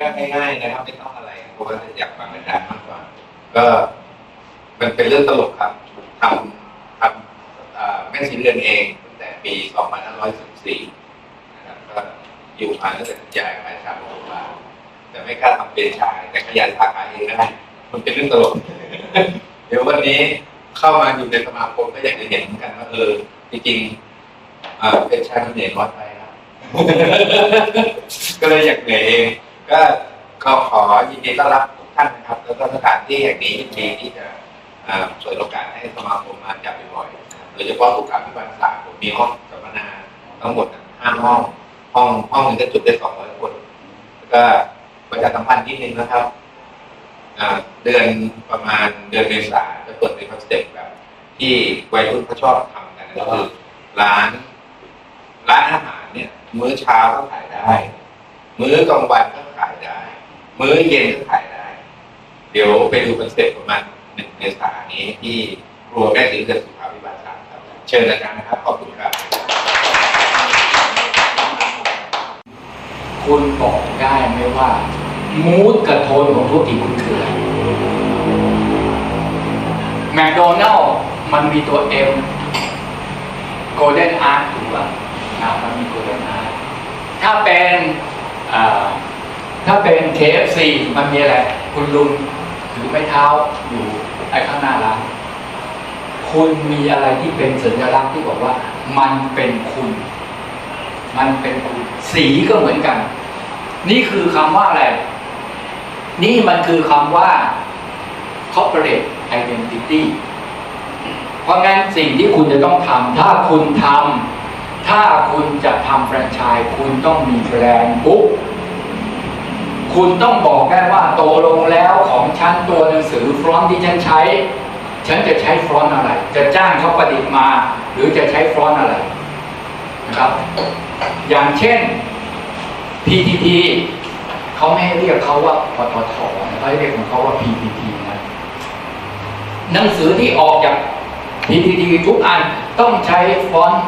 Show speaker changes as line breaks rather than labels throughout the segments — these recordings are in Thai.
ก็ง่ายๆนะครับไม่ต้องอะไรเพราะว่าอยากฟังอาจารย์มากกว่า ก็มันเป็นเรื่องตลกครับทำทำแม่ชีเรือนเองตั้งแต่ปี 2514นะครับก็อยู่มาตั้งแต่ยายขาชาโรงพยาบาลแต่ไม่กล้าทำเป็นชายแต่ขยายสาขาเองได้มันเป็นเรื่องตลก เดี๋ยววันนี้เข้ามาอยู่ในสมาคมก็อยากจะเห็นเหมือนกันว่าเออจริงๆเป็นชายมันเหนื่อยน้อยไปครับก็เลยอยากเหนื่อยเอง ก็ก็ขอยินดีต้อนรับทุกท่านนะครับ แล้วก็สถานที่แห่งนี้ยินดีที่จะเอ่อเปิดโอกาสให้สมาคมมาจัดบ่อยๆโดยเฉพาะทุกการพิบัติศาสตร์ผมมีห้องสัมมนาทั้งหมดห้าห้อง ห้องห้องหนึงจะจุดได้สองร้อยคน แล้วก็ประชาสัมพันธ์ที่นึงนะครับอ่าเดือนประมาณเดือนเมษาจะเปิดเป็นคอนเซ็ปต์แบบ ที่วัยรุ่นเขาชอบทำกันก็คือร้าน ร้านอาหารเนี่ยมื้อเช้าก็ขายได้ มื้อกลางวันก็ขายได้ มื้อเย็นก็ขายได้ เดี๋ยวไปดูคอนเซ็ปต์ประมาณหนึ่งเมษานี้ที่ครัวแม่สีเกิดสุขาวิบาลครับเชิญอาจารย์นะครับขอบคุณครับ
คุณบอกได้ไหมว่ามูดกับโทนของธุรกิจคุณคืออะไรแมคโดนัลมันมีตัว M Golden Art ถูกป่ะมันมี Golden Art ถ้าเป็นอ่าถ้าเป็น ถ้าเป็น KFC มันมีอะไร คุณลุงถือไม้เท้าอยู่ไอ้ข้างหน้าร้าน คุณมีอะไรที่เป็นสัญลักษณ์ที่บอกว่า มันเป็นคุณ มันเป็นคุณ สีก็เหมือนกัน นี่คือคำว่าอะไร นี่มันคือคำว่า corporate identity เพราะงั้นสิ่งที่คุณจะต้องทำถ้าคุณทำ ถ้าคุณจะทำแฟรนไชส์คุณต้องมีแบรนด์บุ๊กคุณต้องบอกได้ว่าโตลงแล้วของฉันตัวหนังสือฟรอนต์ที่ฉันใช้ ฉันจะใช้ฟรอนต์อะไร จะจ้างเขาประดิษฐ์มา หรือจะใช้ฟรอนต์อะไรนะครับ อย่างเช่น PTT เขาไม่ให้เรียกเขาว่าปตทเขาให้เรียกของเขาว่า PTT นะหนังสือที่ออกจาก PTT ทุกอันต้องใช้ฟอนต์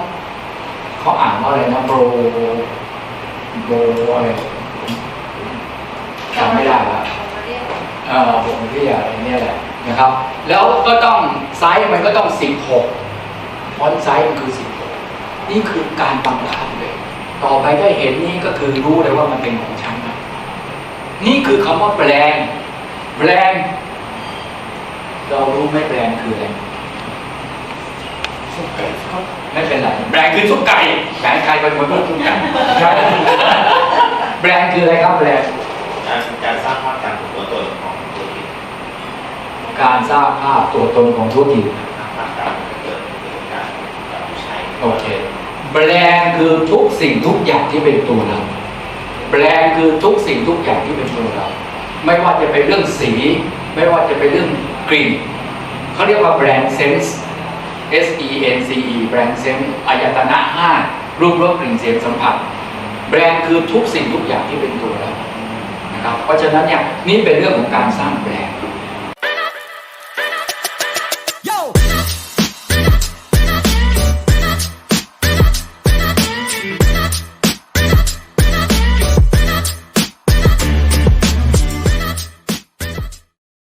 เขาอ่านว่าอะไรนะโบรโบรอะไรจำไม่ได้ละเออผมเรียกอะไรเนี่ยแหละนะครับ แล้วก็ต้องไซส์มันก็ต้อง 16ฟอนต์ไซส์มันคือ 16 นี่คือการบังคับเลย ต่อไปได้เห็นนี่ก็คือรู้เลยว่ามันเป็นของฉันนะนี่คือคำว่าแบรนด์แบรนด์เรารู้ไหมแบรนด์คืออะไร ไม่เป็นไร แบรนด์คือซุปไก่ แบรนด์ใครเป็นคนพูดซุปไก่แบรนด์คืออะไรครับแบรนด์
การการสร้างภาพการของตัวตนของธุรกิจ
การสร้างภาพตัวตนของธุรกิจ
สร้างภาพการเกิดเกิดการการใช้
โอเค แบรนด์คือทุกสิ่งทุกอย่างที่เป็นตัวเรา แบรนด์คือทุกสิ่งทุกอย่างที่เป็นตัวเรา ไม่ว่าจะเป็นเรื่องสี ไม่ว่าจะเป็นเรื่องกลิ่นเขาเรียกว่าแบรนด์เซนส์ S E N C E แบรนด์เซนอายตนะห้ารูปรสกลิ่นเสียงสัมผัส แบรนด์คือทุกสิ่งทุกอย่างที่เป็นตัวเรานะครับเพราะฉะนั้นเนี่ยนี่เป็นเรื่องของการสร้างแบรนด์